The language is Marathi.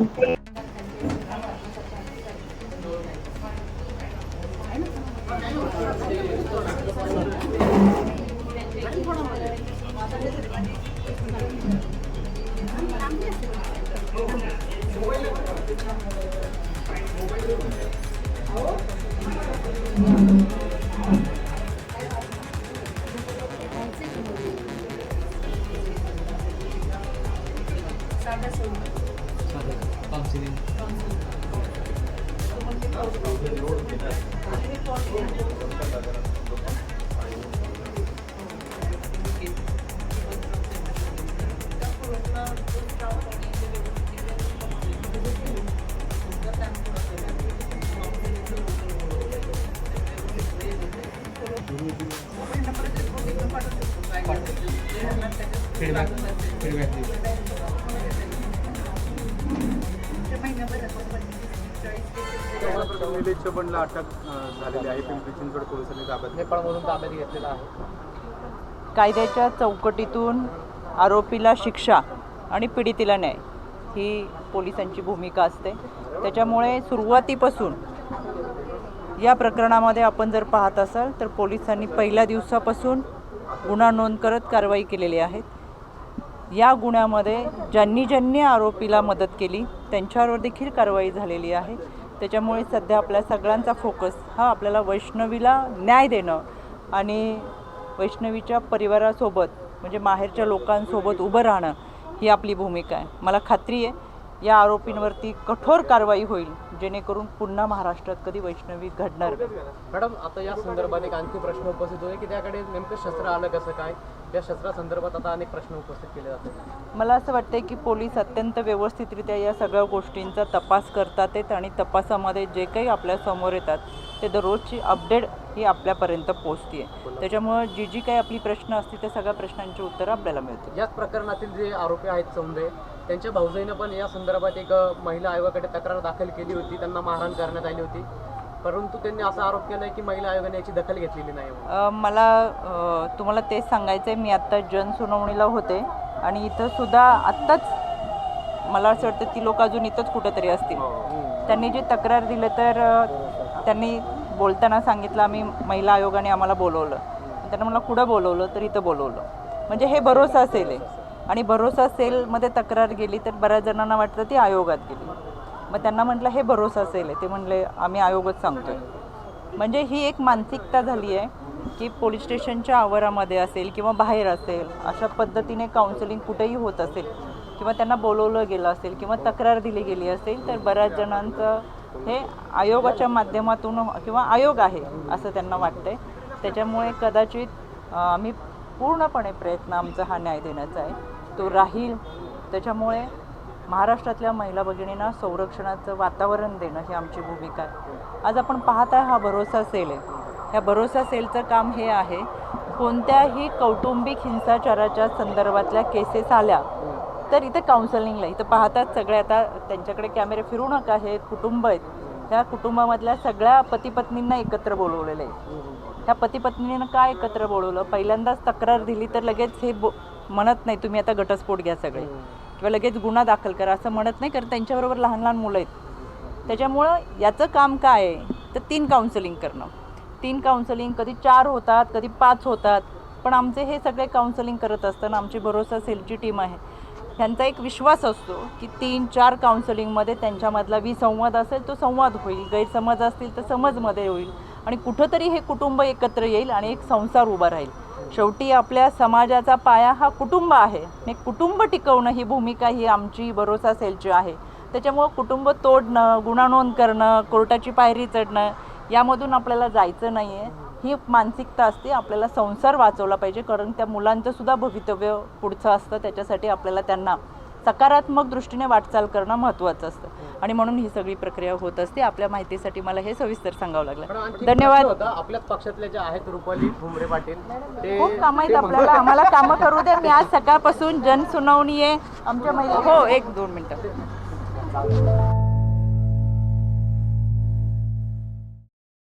Gracias. फीडबॅक फीडबॅक निलेश चव्हाणला अटक झालेली आहे. पिंपरी चिंचवड पोलिसांनी ताब्यात नेपाळमधून ताब्यात घेतलेला आहे. कायद्याच्या चौकटीतून आरोपीला शिक्षा आणि पीडितीला न्याय ही पोलिसांची भूमिका असते. त्याच्यामुळे सुरुवातीपासून या प्रकरणामध्ये आपण जर पाहत असाल तर पोलिसांनी पहिल्या दिवसापासून गुन्हा नोंद करत कारवाई केलेली आहे. या गुन्ह्यामध्ये ज्यांनी ज्यांनी आरोपीला मदत केली त्यांच्यावर देखील कारवाई झालेली आहे. त्याच्यामुळे सध्या आपल्या सगळ्यांचा फोकस हा आपल्याला वैष्णवीला न्याय देणं आणि वैष्णवीच्या परिवारासोबत म्हणजे माहेरच्या लोकांसोबत उभं राहणं ही आपली भूमिका आहे मला खात्री आहे या आरोपींवरती कठोर कारवाई होईल जेणेकरून पुन्हा महाराष्ट्रात कधी वैष्णवी घडणार नाही. मॅडम आता या संदर्भात एक आणखी प्रश्न उपस्थित होते की त्याकडे नेमकं शस्त्र आलं कसं काय या शस्त्रासंदर्भात आता अनेक प्रश्न उपस्थित केले जातात. मला असं वाटतं की पोलीस अत्यंत व्यवस्थितरित्या या सगळ्या गोष्टींचा तपास करतात आहेत आणि तपासामध्ये जे काही आपल्यासमोर येतात ते दररोजची अपडेट ही आपल्यापर्यंत पोचते त्याच्यामुळं जी जी काही आपली प्रश्न असतील त्या सगळ्या प्रश्नांची उत्तरं आपल्याला मिळतील. याच प्रकरणातील जे आरोपी आहेत चौंबे त्यांच्या भाऊजाईनं पण या संदर्भात एक महिला आयोगाकडे तक्रार दाखल केली होती. त्यांना मारहाण करण्यात आली होती. परंतु त्यांनी असा आरोप केला की महिला आयोगाने याची दखल घेतलेली नाही. अ, मला अ, तुम्हाला तेच सांगायचं आहे मी आत्ता जनसुनावणीला होते आणि इथं सुद्धा आत्ताच मला असं वाटतं ती लोक अजून इथंच कुठंतरी असतील. त्यांनी जे तक्रार दिलं तर अ, त्यांनी बोलताना सांगितलं आम्ही महिला आयोगाने आम्हाला बोलवलं. त्यांना मला कुठं बोलवलं? तर इथं बोलवलं. म्हणजे हे भरोसा असेल आहे आणि भरोसा सेलमध्ये तक्रार गेली तर बऱ्याच जणांना वाटतं ती आयोगात गेली. मग त्यांना म्हटलं हे भरोसा असेल. ते म्हणले आम्ही आयोगच सांगतोय. म्हणजे ही एक मानसिकता झाली आहे की पोलीस स्टेशनच्या आवारामध्ये असेल किंवा बाहेर असेल अशा पद्धतीने काउन्सिलिंग कुठेही होत असेल किंवा त्यांना बोलवलं गेलं असेल किंवा तक्रार दिली गेली असेल तर बऱ्याच जणांचं हे आयोगाच्या माध्यमातून किंवा आयोग आहे असं त्यांना वाटतंय. त्याच्यामुळे कदाचित आम्ही पूर्णपणे प्रयत्न आमचा हा न्याय देण्याचा आहे. तो राहील. त्याच्यामुळे महाराष्ट्रातल्या महिला भगिनींना संरक्षणाचं वातावरण देणं ही आमची भूमिका आहे. आज आपण पाहत आहे हा भरोसा सेल आहे. ह्या भरोसा सेलचं काम हे आहे कोणत्याही कौटुंबिक हिंसाचाराच्या संदर्भातल्या केसेस आल्या तर इथे काउन्सलिंगला इथं पाहतात सगळे. आता त्यांच्याकडे कॅमेरे फिरू नका हे कुटुंब आहेत. ह्या कुटुंबामधल्या सगळ्या पतीपत्नींना एकत्र बोलवलेलं आहे. ह्या पतीपत्नीनं काय एकत्र बोलवलं? पहिल्यांदाच तक्रार दिली तर लगेच हे बो म्हणत नाही तुम्ही आता घटस्फोट घ्या सगळे. किंवा लगेच गुन्हा दाखल करा असं म्हणत नाही कारण त्यांच्याबरोबर लहान लहान मुलं आहेत. त्याच्यामुळं याचं काम काय आहे? तर तीन काउन्सिलिंग करणं. तीन काउन्सिलिंग कधी चार होतात कधी पाच होतात. पण आमचे हे सगळे काउन्सिलिंग करत असताना आमची भरोसा सेलची टीम आहे. त्यांचा एक विश्वास असतो की तीन चार काउन्सिलिंगमध्ये त्यांच्यामधला विसंवाद असेल तो संवाद होईल. गैरसमज असतील तर समजमध्ये होईल. आणि कुठंतरी हे कुटुंब एकत्र येईल आणि एक संसार उभा राहील. शेवटी आपल्या समाजाचा पाया हा कुटुंब आहे. आणि कुटुंब टिकवणं ही भूमिका ही आमची भरोसा सेलची आहे. त्याच्यामुळं कुटुंब तोडणं गुणानोंद नोंद करणं कोर्टाची पायरी चढणं यामधून आपल्याला जायचं नाही आहे ही मानसिकता असते आपल्याला संसार वाचवला पाहिजे. कारण त्या मुलांचं सुद्धा भवितव्य पुढचं असतं. त्याच्यासाठी आपल्याला त्यांना सकारात्मक दृष्टीने वाटचाल करणं महत्त्वाचं असतं. आणि म्हणून ही सगळी प्रक्रिया होत असते. आपल्या माहितीसाठी मला हे सविस्तर सांगावं लागलं. धन्यवाद. आपल्याच पक्षातले जे आहेत रुपाली भुमरे पाटील ते खूप कामं आहेत आपल्याला. आम्हाला कामं करू द्या मी आज सकाळपासून जनसुनावणी आहे. आमच्या महिला हो एक दोन मिनटं.